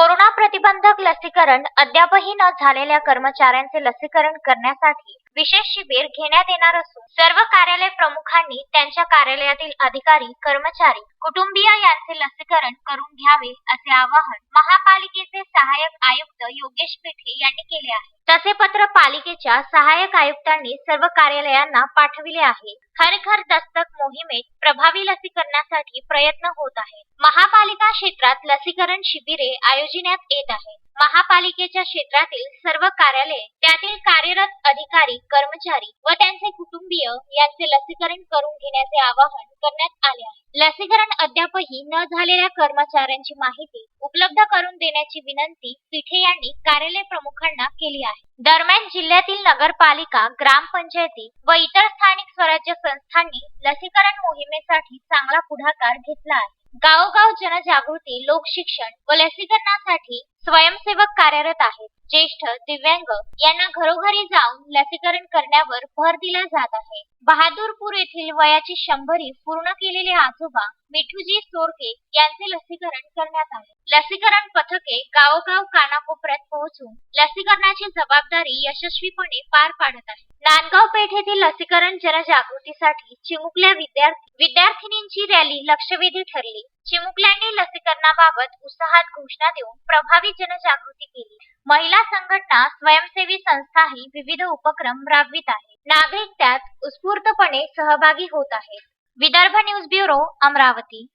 Corona प्रतिबंधक लसीकरण अद्यापही न झालेल्या कर्मचाऱ्यांचे लसीकरण करण्यासाठी विशेष शिबिर घेण्यात येणार असून सर्व कार्यालय प्रमुखांनी त्यांच्या कार्यालयातील अधिकारी कर्मचारी कुटुंबीय यांचे लसीकरण करून घ्यावे असे आवाहन महापालिकेचे सहाय्यक आयुक्त योगेश पिठे यांनी केले आहे. तसे पत्र पालिकेच्या सहाय्यक आयुक्तांनी सर्व कार्यालयांना पाठविले आहे. हर घर दस्तक मोहिमेत प्रभावी लसीकरणासाठी प्रयत्न होत आहेत. महापालिका क्षेत्रात लसीकरण शिबिरे आयोजिण्यात येत आहेत. महापालिकेच्या क्षेत्रातील सर्व कार्यालय त्यातील कार्यरत अधिकारी कर्मचारी व त्यांचे कुटुंबीय यांचे लसीकरण करून घेण्याचे आवाहन करण्यात आले आहे. लसीकरण अद्यापही न झालेल्या कर्मचाऱ्यांची माहिती उपलब्ध करून देण्याची विनंती पिठे यांनी कार्यालय प्रमुखांना केली आहे. दरम्यान जिल्ह्यातील नगरपालिका ग्रामपंचायती व इतर स्थानिक स्वराज्य संस्थांनी लसीकरण मोहिमेसाठी चांगला पुढाकार घेतला आहे. गावोगाव जनजागृती लोकशिक्षण व लसीकरणासाठी स्वयंसेवक कार्यरत आहेत. ज्येष्ठ दिव्यांग यांना घरोघरी जाऊन लसीकरण करण्यावर भर दिला जात आहे. बहादूर नागपूर येथील वयाची शंभरी पूर्ण केलेले आजोबा मिठूजी सोरके यांचे लसीकरण करण्यात आले. लसीकरण पथके गावोगाव कानाकोपऱ्यात पोहोचून लसीकरणाची जबाबदारी यशस्वीपणे पार पाडत आहे नांदगाव पेठ येथील लसीकरण जनजागृतीसाठी चिमुकल्या विद्यार्थी विद्यार्थिनींची रॅली लक्षवेधी ठरली. चिमुकल्यांनी लसीकरणाबाबत उत्साहात घोषणा देऊन प्रभावी जनजागृती केली. महिला संघटना स्वयंसेवी संस्थाही विविध उपक्रम राबवित आहे. नागरिक त्यात उत्स्फूर्तपणे सहभागी होत आहेत विदर्भ न्यूज ब्युरो अमरावती.